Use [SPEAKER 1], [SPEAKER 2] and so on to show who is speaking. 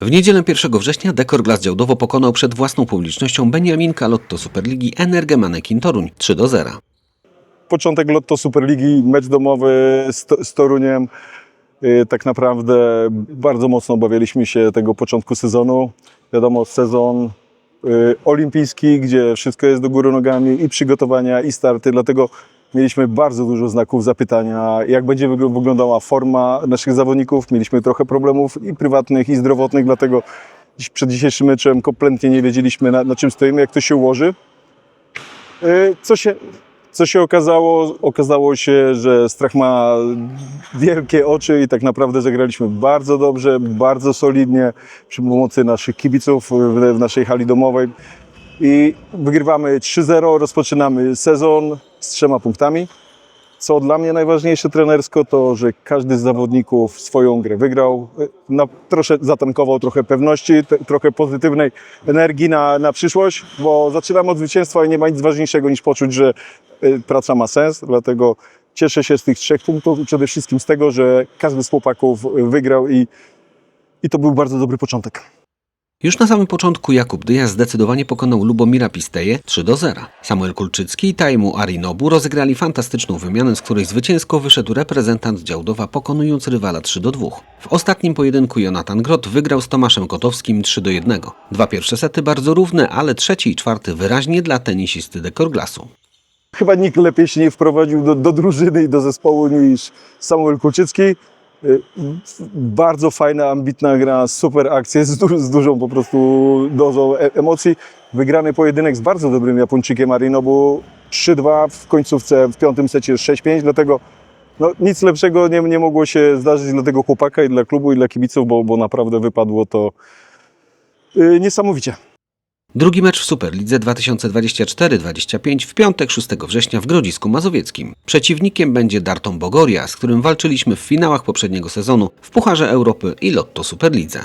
[SPEAKER 1] W niedzielę 1 września Dekor Glass Działdowo pokonał przed własną publicznością Beniaminka Lotto Superligi Energę Manekin Toruń 3 do 0.
[SPEAKER 2] początek Lotto Superligi, mecz domowy z, z Toruniem. Yy, Tak naprawdę bardzo mocno obawialiśmy się tego początku sezonu. Wiadomo, sezon yy, olimpijski, gdzie wszystko jest do góry nogami i przygotowania, i starty, dlatego mieliśmy bardzo dużo znaków zapytania, jak będzie wygl- wyglądała forma naszych zawodników. Mieliśmy trochę problemów i prywatnych, i zdrowotnych, dlatego przed dzisiejszym meczem kompletnie nie wiedzieliśmy, na, na czym stoimy, jak to się ułoży. Yy, Co się, co się okazało? Okazało się, że Strach ma wielkie oczy i tak naprawdę zagraliśmy bardzo dobrze, bardzo solidnie przy pomocy naszych kibiców w, w naszej hali domowej. I wygrywamy 3-0, rozpoczynamy sezon z trzema punktami. Co dla mnie najważniejsze trenersko, to że każdy z zawodników swoją grę wygrał. Na, troszkę zatankował trochę pewności, te, trochę pozytywnej energii na, na przyszłość, bo zaczynamy od zwycięstwa i nie ma nic ważniejszego niż poczuć, że y, praca ma sens. Dlatego cieszę się z tych trzech punktów i przede wszystkim z tego, że każdy z chłopaków wygrał i, i to był bardzo dobry początek.
[SPEAKER 1] Już na samym początku Jakub Dyja zdecydowanie pokonał Lubomira Pisteje 3 do 0. Samuel Kulczycki i Taimu Arinobu rozegrali fantastyczną wymianę, z której zwycięsko wyszedł reprezentant Działdowa, pokonując rywala 3 do 2. W ostatnim pojedynku Jonatan Grot wygrał z Tomaszem Kotowskim 3 do 1. Dwa pierwsze sety bardzo równe, ale trzeci i czwarty wyraźnie dla tenisisty Dekor Glasu.
[SPEAKER 2] Chyba nikt lepiej się nie wprowadził do, do drużyny i do zespołu niż Samuel Kulczycki. Y, Bardzo fajna, ambitna gra, super akcje z, du- z dużą po prostu dozą e- emocji. Wygrany pojedynek z bardzo dobrym Japończykiem Arinobu 3-2 w końcówce, w piątym secie 6-5, dlatego no, nic lepszego nie, nie mogło się zdarzyć dla tego chłopaka i dla klubu i dla kibiców, bo, bo naprawdę wypadło to y, niesamowicie.
[SPEAKER 1] Drugi mecz w Superlidze 2024-25 w piątek 6 września w Grodzisku Mazowieckim. Przeciwnikiem będzie Darton Bogoria, z którym walczyliśmy w finałach poprzedniego sezonu w Pucharze Europy i Lotto Superlidze.